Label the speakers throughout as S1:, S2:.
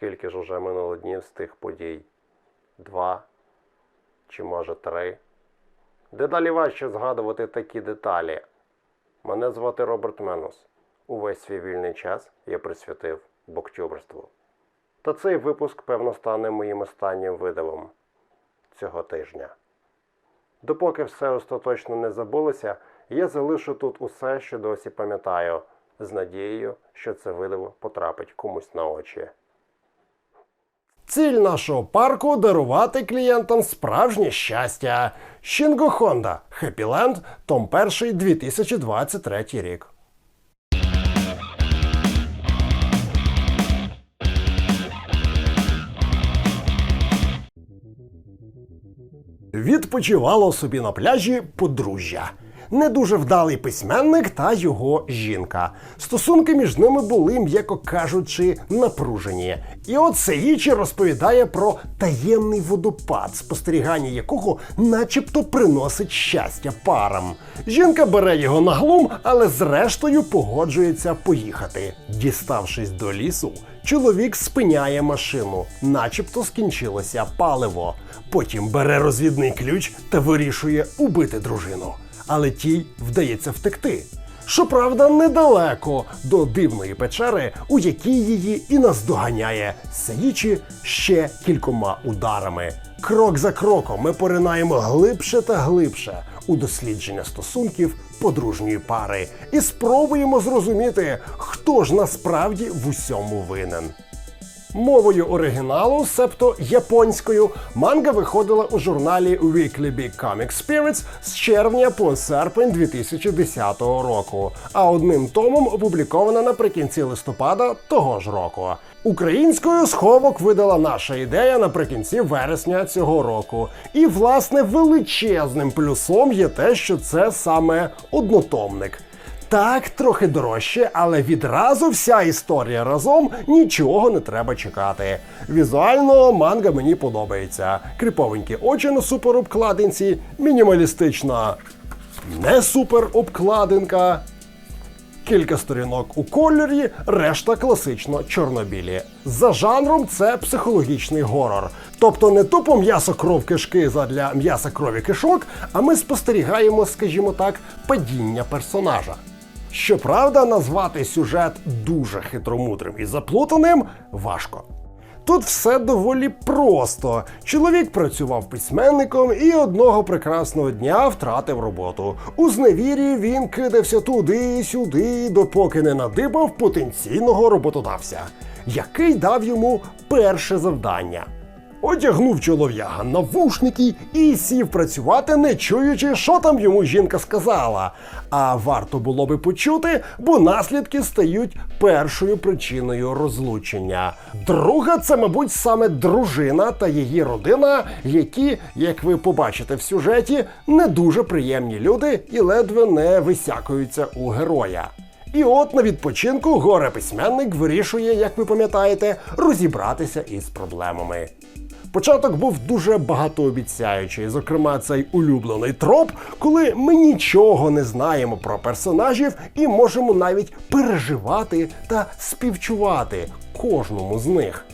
S1: Скільки ж уже минуло днів з тих подій? Два чи може три? Дедалі важче згадувати такі деталі. Мене звати Роберт Менус. Увесь свій вільний час я присвятив боктюберству. Та цей випуск, певно, стане моїм останнім видавом цього тижня. Допоки все остаточно не забулося, я залишу тут усе, що досі пам'ятаю, з надією, що це видиво потрапить комусь на очі. Ціль нашого парку дарувати клієнтам справжнє щастя. Шінго Хонда Хеппіленд, том 1, 2023 рік. Відпочивало собі на пляжі подружжя. Не дуже вдалий письменник та його жінка. Стосунки між ними були, м'яко кажучи, напружені. І от Сеїчі розповідає про таємний водопад, спостерігання якого начебто приносить щастя парам. Жінка бере його на глум, але зрештою погоджується поїхати. Діставшись до лісу, чоловік спиняє машину, начебто скінчилося паливо. Потім бере розвідний ключ та вирішує убити дружину. Але тій вдається втекти. Щоправда, недалеко до дивної печери, у якій її і наздоганяє Саїчі ще кількома ударами. Крок за кроком ми поринаємо глибше та глибше у дослідження стосунків подружньої пари і спробуємо зрозуміти, хто ж насправді в усьому винен. Мовою оригіналу, себто японською, манга виходила у журналі Weekly Big Comic Spirits з червня по серпень 2010 року, а одним томом опублікована наприкінці листопада того ж року. Українською сховок видала наша ідея наприкінці вересня цього року. І, власне, величезним плюсом є те, що це саме однотомник. Так, трохи дорожче, але відразу вся історія разом нічого не треба чекати. Візуально манга мені подобається. Кріповенькі очі на суперобкладинці, мінімалістична не суперобкладинка. Кілька сторінок у кольорі, решта класично чорнобілі. За жанром це психологічний горор. Тобто не тупо м'ясо кров кишки задля м'яса крові кишок, а ми спостерігаємо, скажімо так, падіння персонажа. Щоправда, назвати сюжет дуже хитромудрим і заплутаним важко. Тут все доволі просто. Чоловік працював письменником і одного прекрасного дня втратив роботу. У зневірі він кидався туди-сюди, допоки не надибав потенційного роботодавця, який дав йому перше завдання. Одягнув чолов'яга навушники і сів працювати, не чуючи, що там йому жінка сказала. А варто було би почути, бо наслідки стають першою причиною розлучення. Друга це, мабуть, саме дружина та її родина, які, як ви побачите в сюжеті, не дуже приємні люди і ледве не висякуються у героя. І от на відпочинку горе письменник вирішує, як ви пам'ятаєте, розібратися із проблемами. Початок був дуже багатообіцяючий, зокрема, цей улюблений троп, коли ми нічого не знаємо про персонажів і можемо навіть переживати та співчувати кожному з них.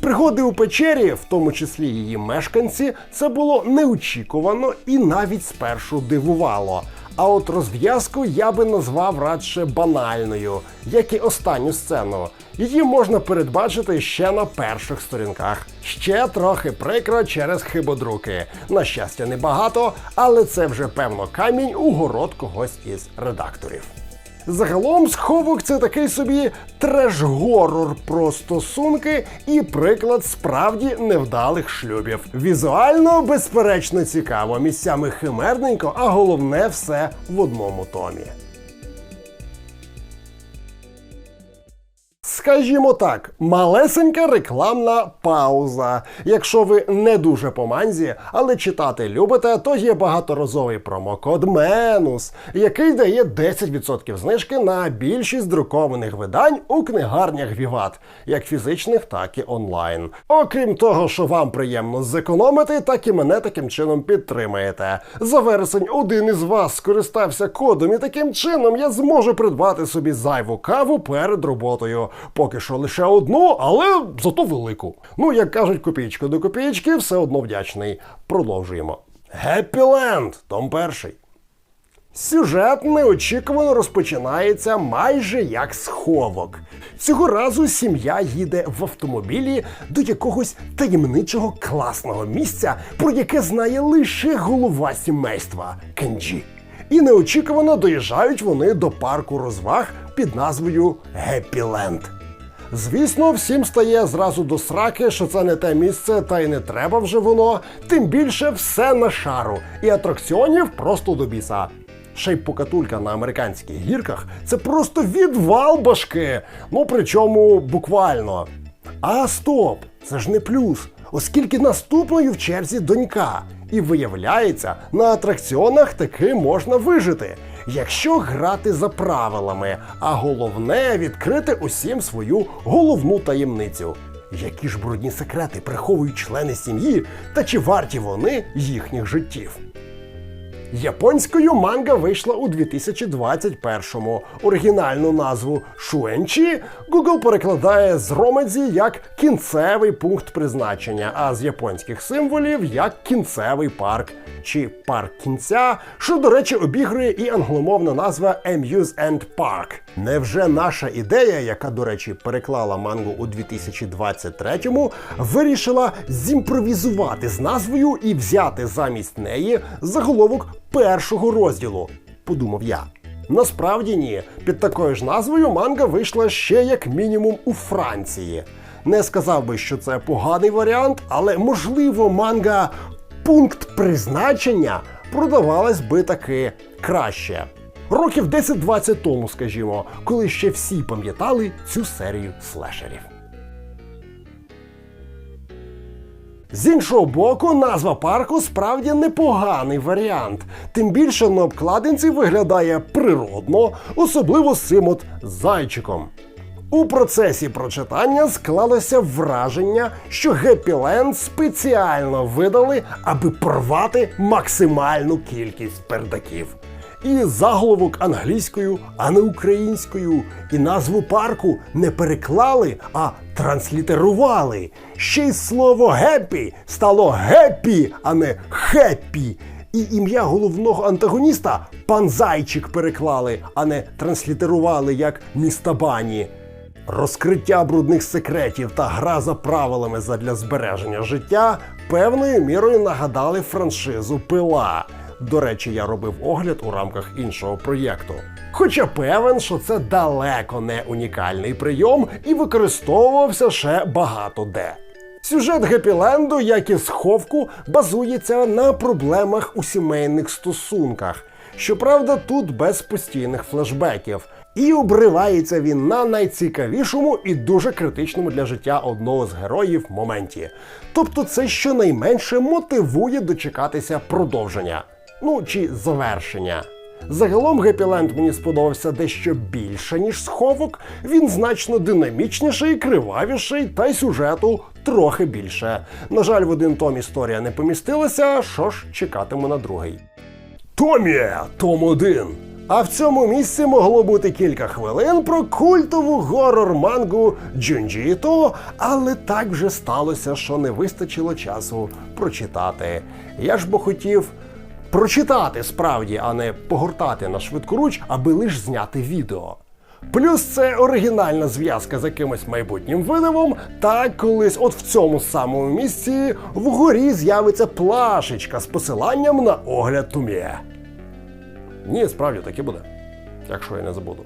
S1: Пригоди у печері, в тому числі її мешканці, це було неочікувано і навіть спершу дивувало. А от розв'язку я би назвав радше банальною, як і останню сцену. Її можна передбачити ще на перших сторінках. Ще трохи прикро через хибодруки. На щастя, небагато, але це вже певно камінь у город когось із редакторів. Загалом сховок це такий собі треш-горор про стосунки і приклад справді невдалих шлюбів. Візуально, безперечно, цікаво, місцями химерненько, а головне все в одному томі. Скажімо так, малесенька рекламна пауза. Якщо ви не дуже по манзі, але читати любите, то є багаторазовий промокод MENUS, який дає 10% знижки на більшість друкованих видань у книгарнях Віват, як фізичних, так і онлайн. Окрім того, що вам приємно зекономити, так і мене таким чином підтримаєте. За вересень один із вас скористався кодом, і таким чином я зможу придбати собі зайву каву перед роботою. Поки що лише одну, але зато велику. Ну, як кажуть, копійка до копійки, все одно вдячний. Продовжуємо. Геппіленд, том перший. Сюжет неочікувано розпочинається майже як сховок. Цього разу сім'я їде в автомобілі до якогось таємничого класного місця, про яке знає лише голова сімейства Кенджі. І неочікувано доїжджають вони до парку розваг під назвою Геппіленд. Звісно, всім стає зразу до сраки, що це не те місце, та й не треба вже воно. Тим більше все на шару, і атракціонів просто до біса. Ще й покатулька на американських гірках це просто відвал башки. Ну причому буквально. А стоп, це ж не плюс, оскільки наступною в черзі донька. І виявляється, на атракціонах таки можна вижити, якщо грати за правилами, а головне відкрити усім свою головну таємницю. Які ж брудні секрети приховують члени сім'ї, та чи варті вони їхніх життів? Японською манга вийшла у 2021-му. Оригінальну назву Шуенчі Google перекладає з ромедзі як кінцевий пункт призначення, а з японських символів як кінцевий парк чи парк кінця, що, до речі, обігрує і англомовна назва Amusement Park. Невже наша ідея, яка, до речі, переклала мангу у 2023-му, вирішила зімпровізувати з назвою і взяти замість неї заголовок першого розділу? Подумав я. Насправді ні. Під такою ж назвою манга вийшла ще як мінімум у Франції. Не сказав би, що це поганий варіант, але можливо манга пункт призначення продавалась би таки краще. Років 10-20 тому, скажімо, коли ще всі пам'ятали цю серію слешерів. З іншого боку, назва парку справді непоганий варіант. Тим більше на обкладинці виглядає природно, особливо з зайчиком. У процесі прочитання склалося враження, що Геппіленд спеціально видали, аби порвати максимальну кількість пердаків. І заголовок англійською, а не українською, і назву парку не переклали, а транслітерували. Ще й слово геппі стало геппі, а не хеппі. І ім'я головного антагоніста пан Зайчик переклали, а не транслітерували як міста бані. Розкриття брудних секретів та гра за правилами задля збереження життя певною мірою нагадали франшизу Пила. До речі, я робив огляд у рамках іншого проєкту. Хоча певен, що це далеко не унікальний прийом і використовувався ще багато де. Сюжет Гепіленду, як і сховку, базується на проблемах у сімейних стосунках. Щоправда, тут без постійних флешбеків. І обривається він на найцікавішому і дуже критичному для життя одного з героїв моменті. Тобто, це щонайменше мотивує дочекатися продовження, ну чи завершення. Загалом Гепіленд мені сподобався дещо більше, ніж сховок. Він значно динамічніший, кривавіший, та й сюжету трохи більше. На жаль, в один том історія не помістилася, що ж чекатиму на другий. Томі, Том 1. А в цьому місці могло бути кілька хвилин про культову горор-мангу Джунджі Іто, але так вже сталося, що не вистачило часу прочитати. Я ж бо хотів прочитати справді, а не погортати на швидкоруч, аби лиш зняти відео. Плюс це оригінальна зв'язка з якимось майбутнім видивом, та колись от в цьому самому місці вгорі з'явиться плашечка з посиланням на огляд Тумє. Ні, справді так і буде, якщо я не забуду.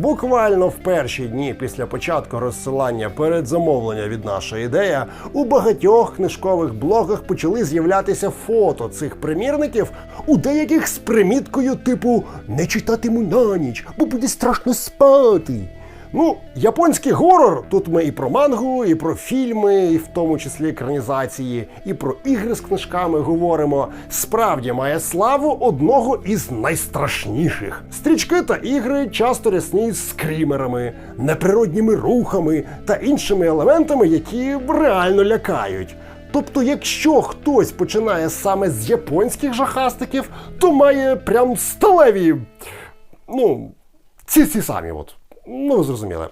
S1: Буквально в перші дні після початку розсилання передзамовлення від нашої ідея у багатьох книжкових блогах почали з'являтися фото цих примірників, у деяких з приміткою типу Не читатиму на ніч, бо буде страшно спати. Ну, японський горор. Тут ми і про мангу, і про фільми, і в тому числі екранізації, і про ігри з книжками говоримо. Справді має славу одного із найстрашніших. Стрічки та ігри часто рясніють скрімерами, неприродніми рухами та іншими елементами, які реально лякають. Тобто, якщо хтось починає саме з японських жахастиків, то має прям сталеві. Ну, ці ці самі от. Ну, ви зрозуміли.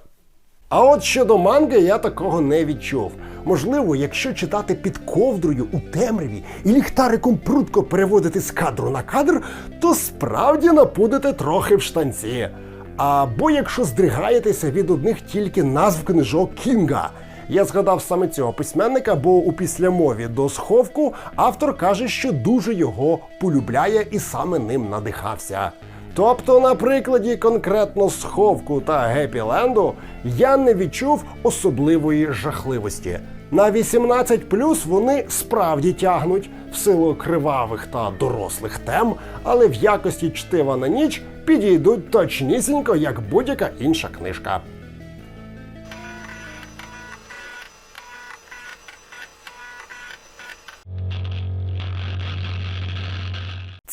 S1: А от щодо манги я такого не відчув. Можливо, якщо читати під ковдрою у темряві і ліхтариком прудко переводити з кадру на кадр, то справді напудете трохи в штанці. Або якщо здригаєтеся від одних тільки назв книжок Кінга. Я згадав саме цього письменника, бо у післямові до сховку автор каже, що дуже його полюбляє і саме ним надихався. Тобто, на прикладі конкретно сховку та гепіленду я не відчув особливої жахливості. На 18 вони справді тягнуть в силу кривавих та дорослих тем, але в якості чтива на ніч підійдуть точнісінько, як будь-яка інша книжка.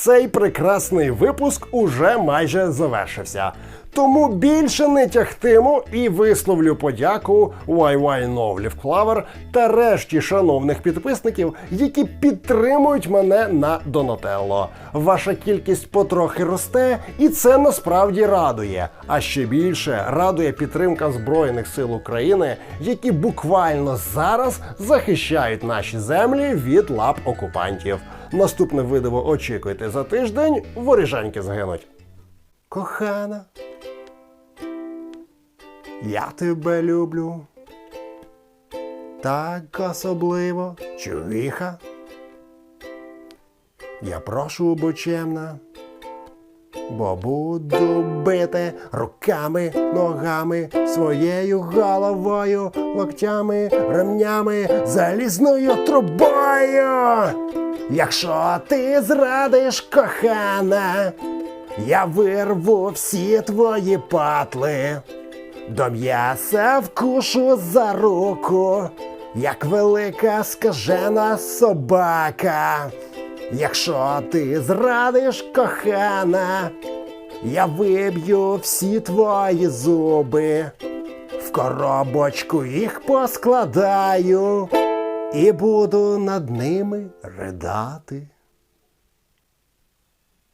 S1: Цей прекрасний випуск уже майже завершився. Тому більше не тягтиму і висловлю подяку YY Новлів Клавер та решті шановних підписників, які підтримують мене на Донателло. Ваша кількість потрохи росте, і це насправді радує. А ще більше радує підтримка Збройних сил України, які буквально зараз захищають наші землі від лап окупантів. Наступне видиво очікуйте за тиждень, воріжаньки згинуть. Кохана, я тебе люблю. Так особливо, чувіха. Я прошу бочемна, бо буду бити руками, ногами, своєю головою, локтями, ремнями, залізною трубою. Якщо ти зрадиш кохана, я вирву всі твої патли, до м'яса вкушу за руку, як велика скажена собака. Якщо ти зрадиш кохана, я виб'ю всі твої зуби, в коробочку їх поскладаю і буду над ними ридати.